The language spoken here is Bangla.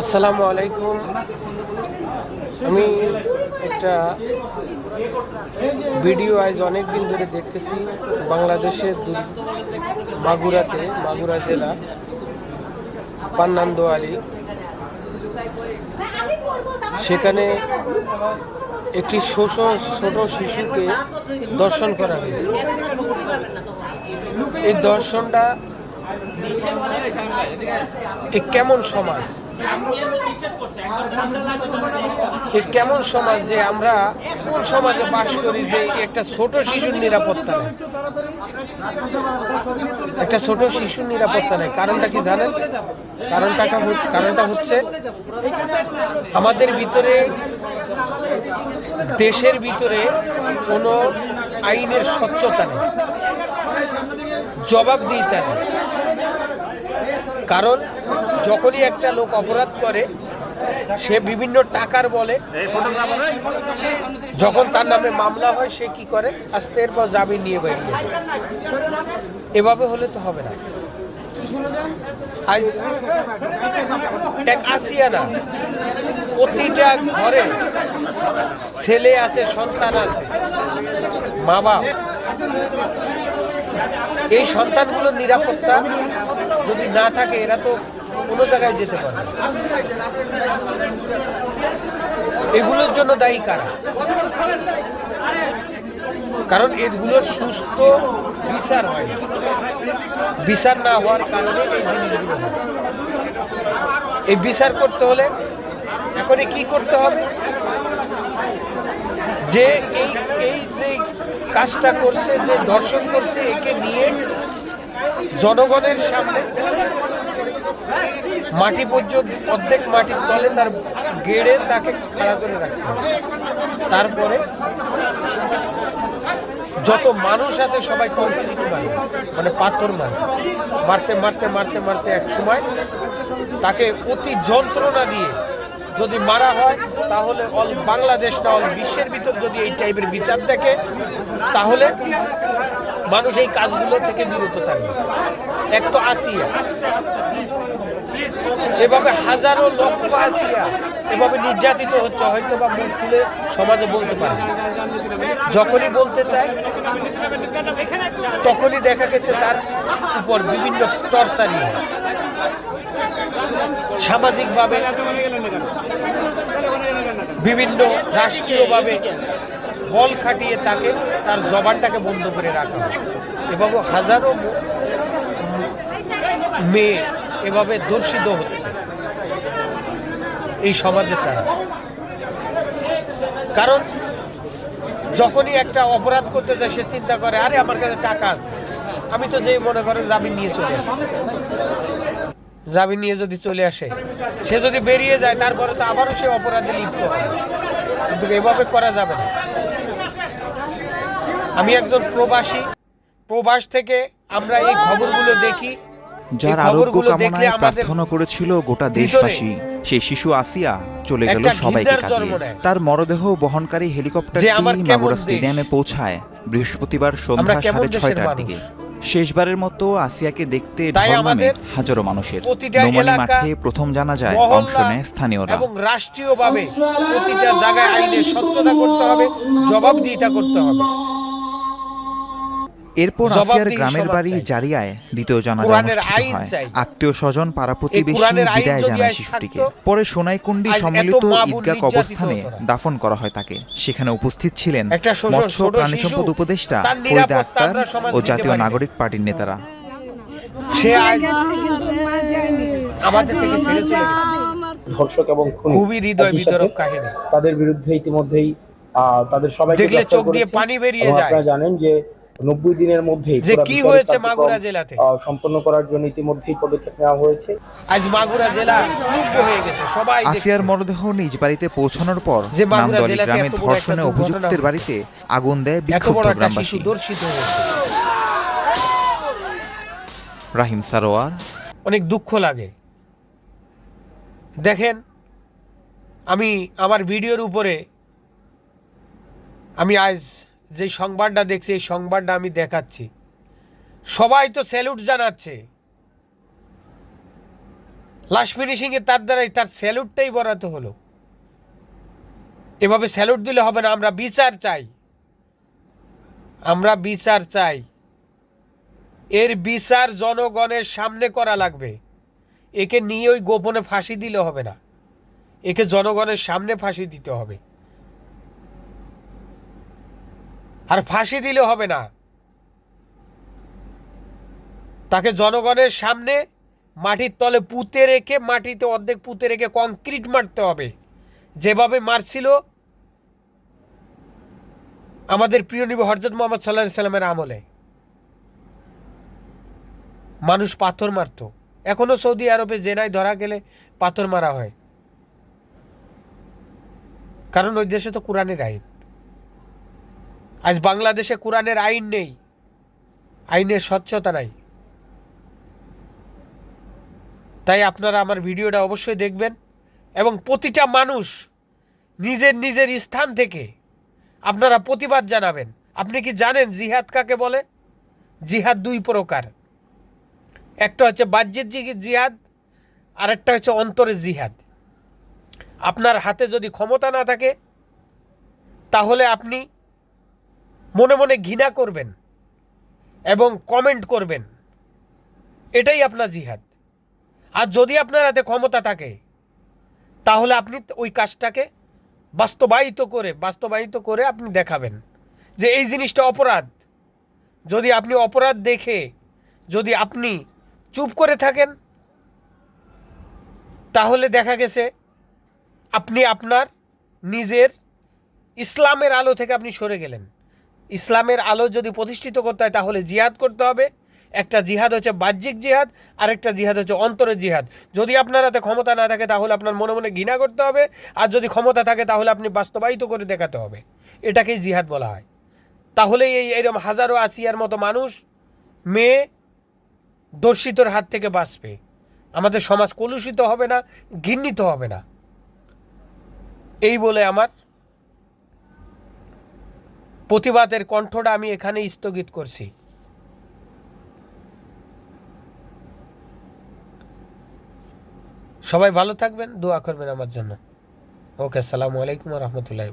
আসসালামু আলাইকুম। আমি একটা ভিডিও আজ অনেক দিন ধরে দেখতেছি বাংলাদেশের মাগুরাতে মাগুরা জেলা পান্নান্দোয়ালি সেখানে একটি শোষ ছোট শিশুকে দর্শন করা হয়েছে। এই দর্শনটা কেমন সমাজ? কেমন সমাজ যে আমরা কোন সমাজে বাস করি যে একটা ছোট শিশুর নিরাপত্তা নেই? একটা ছোট শিশুর নিরাপত্তা নেই। কারণটা কি জানেন? কারণটা কারণটা হচ্ছে আমাদের ভিতরে, দেশের ভিতরে কোনো আইনের স্বচ্ছতা নেই, জবাবদিহিতা নেই। কারণ যখনই একটা লোক অপরাধ করে, সে বিভিন্ন টাকার বলে। যখন তার নামে মামলা হয়, সে কি করে? আস্তে এরপর জামিন নিয়ে বেরিয়ে এভাবে হলে তো হবে না। এক আসিয়া না প্রতিটা ঘরে ছেলে আছে, সন্তান আছে মা বাপ এই সন্তানগুলোর নিরাপত্তা যদি না থাকে, এরা তো কোনো জায়গায় যেতে পারে এগুলোর জন্য দায়ী কারা? কারণ এগুলোর সুস্থ বিচার হয় না। বিচার না হওয়ার কারণে এই জিনিসগুলো হয়। এই বিচার করতে হলে এখনই কি করতে হবে? যে এই এই যে কাজটা করছে, যে দর্শন করছে, একে নিয়ে জনগণের সামনে মাটি পর্যন্ত, অর্ধেক মাটির তলে তার গেড়ে তাকে খাড়া করে রাখতে তারপরে যত মানুষ আছে, সবাই কংক্রিট মারে মানে পাথর মারে মারতে মারতে মারতে মারতে এক সময় তাকে অতি যন্ত্রণা দিয়ে যদি মারা হয়, তাহলে অল বাংলাদেশ না, অল বিশ্বের ভিতর যদি এই টাইপের বিচার দেখে, তাহলে মানুষ এই কাজগুলো থেকে বিরত থাকবে এক তো আসিয়া, এভাবে হাজারো লক্ষ আসিয়া, এভাবে নির্যাতিত হচ্ছে হয়তো বা মুখ খুলে সমাজে বলতে পারে যখনই বলতে চায়, তখনই দেখা গেছে তার উপর বিভিন্ন টর্চারি। সামাজিকভাবে বিভিন্ন রাষ্ট্রীয়ভাবে বল খাটিয়ে তাকে, তার জবানটাকে বন্ধ করে রাখা হয়। এবং হাজারো মেয়ে এভাবে দর্শিত হচ্ছে এই সমাজের দ্বারা কারণ যখনই একটা অপরাধ করতে যায়, সে চিন্তা করে, আরে, আমার কাছে টাকা আছে। আমি তো যেই মনে করেন জামিন নিয়ে চলে জামিন নিয়ে যদি চলে আসে সে যদি বেরিয়ে যায় তারপরে তো আবারও সে অপরাধে লিপ্ত কিন্তু এভাবে করা যাবে না। আমি একজন প্রবাসী প্রবাস থেকে আমরা এই খবরগুলো দেখি। যার আরোগ্য কামনায় প্রার্থনা করেছিল গোটা দেশবাসী সেই শিশু আসিয়া চলে গেল সবাইকে কাঁদিয়ে। তার মরদেহ বহনকারী হেলিকপ্টারটি মাগুরা স্টেডিয়ামে পৌঁছায়। বৃহস্পতিবার সন্ধ্যা সাড়ে ছয়টার দিকে। শেষবারের মতো আসিয়াকে দেখতে হাজারো মানুষের। প্রতিটা নোমানি মাঠে প্রথম জানা যায় অংশ নেয় স্থানীয়রা। এবং রাষ্ট্রীয়ভাবে প্রতিটা জায়গায় আইনের স্বচ্ছতা করতে হবে জবাবদিহিতা করতে হবে। এরপর আসিয়ার গ্রামের বাড়ি জারিয়ায় দ্বিতীয় জানাজা অনুষ্ঠিত হয়। আত্মীয় স্বজন পাড়া প্রতিবেশী বিদায় জানায় শিশুটিকে। পরে সোনাইকুণ্ডি সম্মিলিত ঈদগাহ কবরস্থানে দাফন করা হয় তাকে। সেখানে উপস্থিত ছিলেন মৎস্য প্রাণী সম্পদ উপদেষ্টা ফরিদা আক্তার ও জাতীয় নাগরিক পার্টির নেতারা। সে আমাদের থেকে ছেড়ে চলে গেছে। ধর্ষক এবং খুনি খুবই হৃদয় বিতরক কাহিনী। তাদের বিরুদ্ধে ইতিমধ্যেই তাদের সবাইকে দেখলে চোখ দিয়ে পানি বেরিয়ে যায়। আপনারা জানেন যে নব্বই দিনের মধ্যেই যে কি হয়েছে মাগুরা জেলাতে? সম্পন্ন করার জন্য ইতিমধ্যেই পদক্ষেপ নেওয়া হয়েছে। আজ মাগুরা জেলা মুগ্ধ হয়ে গেছে সবাই আসিয়ার মরদেহ নিজ বাড়িতে পৌঁছানোর পর নামদলি গ্রামে ধর্ষণে অভিযুক্তের বাড়িতে আগুন দেয় বিক্ষুব্ধ গ্রামবাসী। দর্শিত হয়েছে। রাহিম সারোয়ার। অনেক দুঃখ লাগে। দেখেন আমি আমার ভিডিওর উপরে আমি আজ যে সংবাদটা দেখছি, এই সংবাদটা আমি দেখাচ্ছি। সবাই তো স্যালুট জানাচ্ছে। লাস্ট ফিনিশিংয়ে তার দ্বারাই তার স্যালুটটাই বরাতে হলো। এভাবে স্যালুট দিলে হবে না, আমরা বিচার চাই। আমরা বিচার চাই। এর বিচার জনগণের সামনে করা লাগবে। একে নিয়ে ওই গোপনে ফাঁসি দিলে হবে না। একে জনগণের সামনে ফাঁসি দিতে হবে। আর ফাঁসি দিলে হবে না। তাকে জনগণের সামনে মাটির তলে পুঁতে রেখে, মাটিতে অর্ধেক পুঁতে রেখে কংক্রিট মারতে হবে। যেভাবে মারছিল, আমাদের প্রিয় নবী হরজত মোহাম্মদ সাল্লাহ সাল্লামের আমলে। মানুষ পাথর মারতো। এখনও সৌদি আরবে জেনায় ধরা গেলে পাথর মারা হয়। কারণ ওই দেশে তো কোরআনের আইন। আজ বাংলাদেশে কোরআনের আইন নেই। আইনের স্বচ্ছতা নাই। তাই আপনারা আমার ভিডিওটা অবশ্যই দেখবেন এবং প্রতিটা মানুষ নিজের নিজের স্থান থেকে আপনারা প্রতিবাদ জানাবেন। আপনি কি জানেন জিহাদ কাকে বলে? জিহাদ দুই প্রকার। একটা হচ্ছে বাহ্যিক জিহাদ আর একটা হচ্ছে অন্তরের জিহাদ। আপনার হাতে যদি ক্ষমতা না থাকে, তাহলে আপনি মনে মনে ঘৃণা করবেন এবং কমেন্ট করবেন। এটাই আপনার জিহাদ। আর যদি আপনার হাতে ক্ষমতা থাকে, তাহলে আপনি ওই কাজটাকে বাস্তবায়িত করে বাস্তবায়িত করে আপনি দেখাবেন যে এই জিনিসটা অপরাধ। যদি আপনি অপরাধ দেখে, যদি আপনি চুপ করে থাকেন, তাহলে দেখা গেছে আপনি আপনার নিজের ইসলামের আলো থেকে আপনি সরে গেলেন। ইসলামের আলো যদি প্রতিষ্ঠিত করতে হয়, তাহলে জিহাদ করতে হবে। একটা জিহাদ হচ্ছে বাহ্যিক জিহাদ আর একটা জিহাদ হচ্ছে অন্তরের জিহাদ। যদি আপনার হাতে ক্ষমতা না থাকে, তাহলে আপনার মনে মনে ঘৃণা করতে হবে। আর যদি ক্ষমতা থাকে, তাহলে আপনি বাস্তবায়িত করে দেখাতে হবে। এটাকেই জিহাদ বলা হয়। তাহলে এই এরকম হাজারো আসিয়ার মতো মানুষ, মেয়ে, দর্শিতর হাত থেকে বাঁচবে। আমাদের সমাজ কলুষিত হবে না, ঘৃণিত হবে না। এই বলে আমার প্রতিবাদের কণ্ঠটা আমি এখানে স্থগিত করছি। সবাই ভালো থাকবেন, দোয়া করবেন আমার জন্য। ওকে, আসসালামু আলাইকুম রহমতুল্লাহ